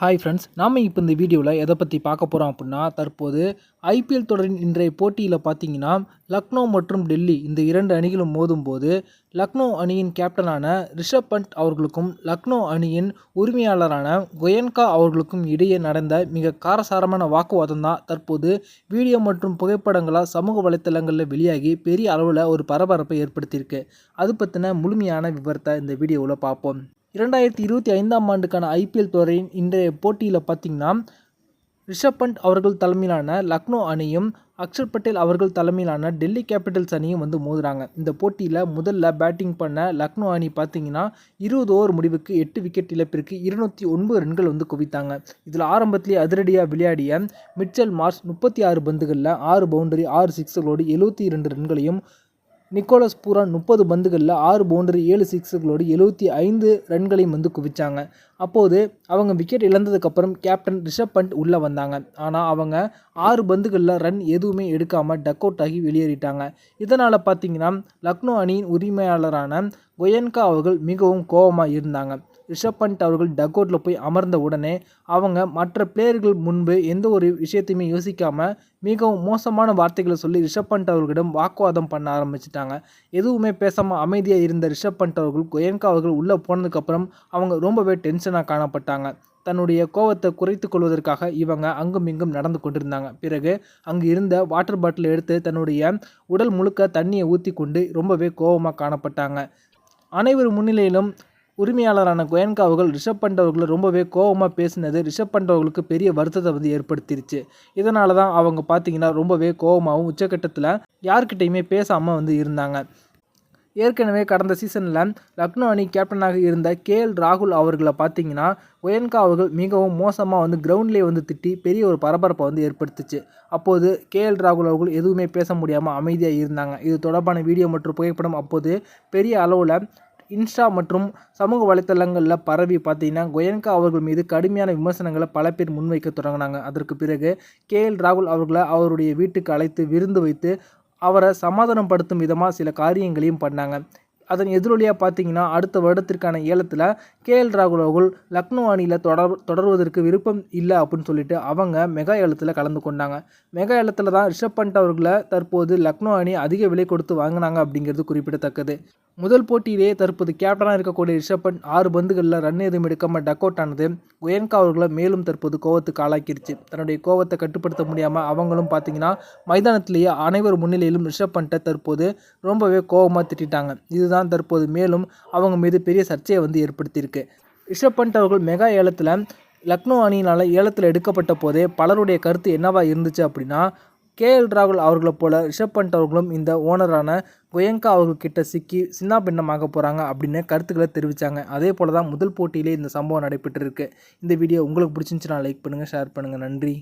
Hi friends நாம் இப்போ இந்த வீடியோவில் எதை பற்றி பார்க்க போகிறோம் அப்படின்னா தற்போது ஐபிஎல் தொடரின் இன்றைய போட்டியில் பார்த்தீங்கன்னா லக்னோ மற்றும் டெல்லி இந்த இரண்டு அணிகளும் மோதும்போது லக்னோ அணியின் கேப்டனான ரிஷப் பண்ட் அவர்களுக்கும் லக்னோ அணியின் உரிமையாளரான கொயன்கா அவர்களுக்கும் இடையே நடந்த மிக காரசாரமான வாக்குவாதம் தான் தற்போது வீடியோ மற்றும் புகைப்படங்களாக சமூக வலைத்தளங்களில் வெளியாகி பெரிய அளவில் ஒரு பரபரப்பை ஏற்படுத்தியிருக்கு. அது பற்றின முழுமையான விவரத்தை இந்த வீடியோவில் பார்ப்போம். இரண்டாயிரத்தி இருபத்தி ஐந்தாம் ஆண்டுக்கான ஐபிஎல் தொடரின் இன்றைய போட்டியில் பார்த்தீங்கன்னா ரிஷப் பண்ட் அவர்கள் தலைமையிலான லக்னோ அணியும் அக்ஷர் பட்டேல் அவர்கள் தலைமையிலான டெல்லி கேபிட்டல்ஸ் அணியும் வந்து மோதுறாங்க. இந்த போட்டியில் முதல்ல பேட்டிங் பண்ண லக்னோ அணி பார்த்தீங்கன்னா இருபது ஓவர் முடிவுக்கு எட்டு விக்கெட் இழப்பிற்கு இருநூற்றி ஒன்பது ரன்கள் வந்து குவித்தாங்க. இதில் ஆரம்பத்திலேயே அதிரடியாக விளையாடிய மிச்சல் மார்ஸ் முப்பத்தி ஆறு பந்துகளில் ஆறு பவுண்டரி ஆறு சிக்ஸுகளோடு எழுபத்தி இரண்டு ரன்களையும் நிக்கோலஸ் பூரான் முப்பது பந்துகளில் ஆறு பவுண்டரி ஏழு சிக்ஸுகளோடு எழுபத்தி ஐந்து ரன்களையும் வந்து குவித்தாங்க அப்போது அவங்க விக்கெட் இழந்ததுக்கப்புறம் கேப்டன் ரிஷப் பண்ட் உள்ளே வந்தாங்க. ஆனால் அவங்க ஆறு பந்துகளில் ரன் எதுவுமே எடுக்காமல் டக் அவுட் ஆகி வெளியேறிட்டாங்க. இதனால் பார்த்தீங்கன்னா லக்னோ அணியின் உரிமையாளரான கொயன்கா அவர்கள் மிகவும் கோபமாக இருந்தாங்க. ரிஷப் பண்ட் அவர்கள் டக் அவுட்டில் போய் அமர்ந்த உடனே அவங்க மற்ற பிளேயர்கள் முன்பு எந்த ஒரு விஷயத்தையுமே யோசிக்காமல் மிகவும் மோசமான வார்த்தைகளை சொல்லி ரிஷப் பண்ட் அவர்களிடம் வாக்குவாதம் பண்ண ஆரம்பிச்சிட்டாங்க. எதுவுமே பேசாமல் அமைதியாக இருந்த ரிஷப் பண்ட் அவர்கள் கொயன்கா அவர்கள் உள்ளே போனதுக்கப்புறம் அவங்க ரொம்பவே டென்ஷன் மனுஷனாக காணப்பட்டாங்க. தன்னுடைய கோவத்தை குறைத்து கொள்வதற்காக இவங்க அங்கும் இங்கும் நடந்து கொண்டிருந்தாங்க. பிறகு அங்கு இருந்த வாட்டர் பாட்டில் எடுத்து தன்னுடைய உடல் முழுக்க தண்ணியை ஊற்றி கொண்டு ரொம்பவே கோபமாக காணப்பட்டாங்க. அனைவர் முன்னிலையிலும் உரிமையாளரான கோயன்கா அவர்கள் ரிஷப் பண்ட் அவர்களை ரொம்பவே கோபமாக பேசினது ரிஷப் பண்ட் அவர்களுக்கு பெரிய வருத்தத்தை வந்து ஏற்படுத்திருச்சு. இதனால தான் அவங்க பார்த்தீங்கன்னா ரொம்பவே கோபமாகவும் உச்சக்கட்டத்தில் யார்கிட்டையுமே பேசாமல் வந்து இருந்தாங்க. ஏற்கனவே கடந்த சீசனில் லக்னோ அணி கேப்டனாக இருந்த கே எல் ராகுல் அவர்களை பார்த்தீங்கன்னா ஒயன்கா அவர்கள் மிகவும் மோசமாக வந்து கிரவுண்ட்லேயே வந்து திட்டி பெரிய ஒரு பரபரப்பை வந்து ஏற்படுத்துச்சு. அப்போது கே எல் ராகுல் அவர்கள் எதுவுமே பேச முடியாமல் அமைதியாக இருந்தாங்க. இது தொடர்பான வீடியோ மற்றும் புகைப்படம் அப்போது பெரிய அளவில் இன்ஸ்டா மற்றும் சமூக வலைத்தளங்களில் பரவி பார்த்தீங்கன்னா கோயன்கா அவர்கள் மீது கடுமையான விமர்சனங்களை பல பேர் முன்வைக்க தொடங்கினாங்க. அதற்கு பிறகு கே எல் ராகுல் அவர்களை அவருடைய வீட்டுக்கு அழைத்து விருந்து வைத்து அவரை சமாதானப்படுத்தும் விதமாக சில காரியங்களையும் பண்ணாங்க. அதன் எதிரொலியாக பார்த்தீங்கன்னா அடுத்த வருடத்திற்கான ஏலத்தில் கே எல் ராகுல் லக்னோ அணியில் தொடர் தொடர்வதற்கு விருப்பம் இல்லை அப்படின்னு சொல்லிட்டு அவங்க மெகா ஏலத்தில் கலந்து கொண்டாங்க. மெகா ஏலத்தில் தான் ரிஷப் பண்ட் அவர்களை தற்போது லக்னோ அணி அதிக விலை கொடுத்து வாங்கினாங்க அப்படிங்கிறது குறிப்பிடத்தக்கது. முதல் போட்டியிலேயே தற்போது கேப்டனாக இருக்கக்கூடிய ரிஷப் பண்ட் ஆறு பந்துகளில் ரன் எதுவும் எடுக்காமல் டக் அவுட் ஆனது. குயன்கா அவர்களை மேலும் தற்போது கோவத்துக்கு ஆளாக்கிருச்சு. தன்னுடைய கோவத்தை கட்டுப்படுத்த முடியாமல் அவங்களும் பார்த்தீங்கன்னா மைதானத்திலேயே அனைவர் முன்னிலையிலும் ரிஷப் பண்ட்டை தற்போது ரொம்பவே கோபமாக திட்டாங்க இதுதான் தற்போது மேலும் அவங்க மீது பெரிய சர்ச்சையை வந்து ஏற்படுத்தியிருக்கு. ரிஷப் பண்ட் அவர்கள் மெகா ஏலத்தில் லக்னோ அணியினால் ஏலத்தில் எடுக்கப்பட்ட போதே பலருடைய கருத்து என்னவா இருந்துச்சு அப்படின்னா கே எல் ராகுல் அவர்களை போல ரிஷப் பண்ட் அவர்களும் இந்த ஓனரான கோயங்கா அவர்கள்கிட்ட சிக்கி சின்ன பின்னமாக போகிறாங்க அப்படின்னு கருத்துக்களை தெரிவித்தாங்க அதே போல் தான் முதல் போட்டியிலே இந்த சம்பவம் நடைபெற்றிருக்கு. இந்த வீடியோ உங்களுக்கு பிடிச்சிருந்துச்சுன்னா லைக் பண்ணுங்கள் ஷேர் பண்ணுங்கள் நன்றி.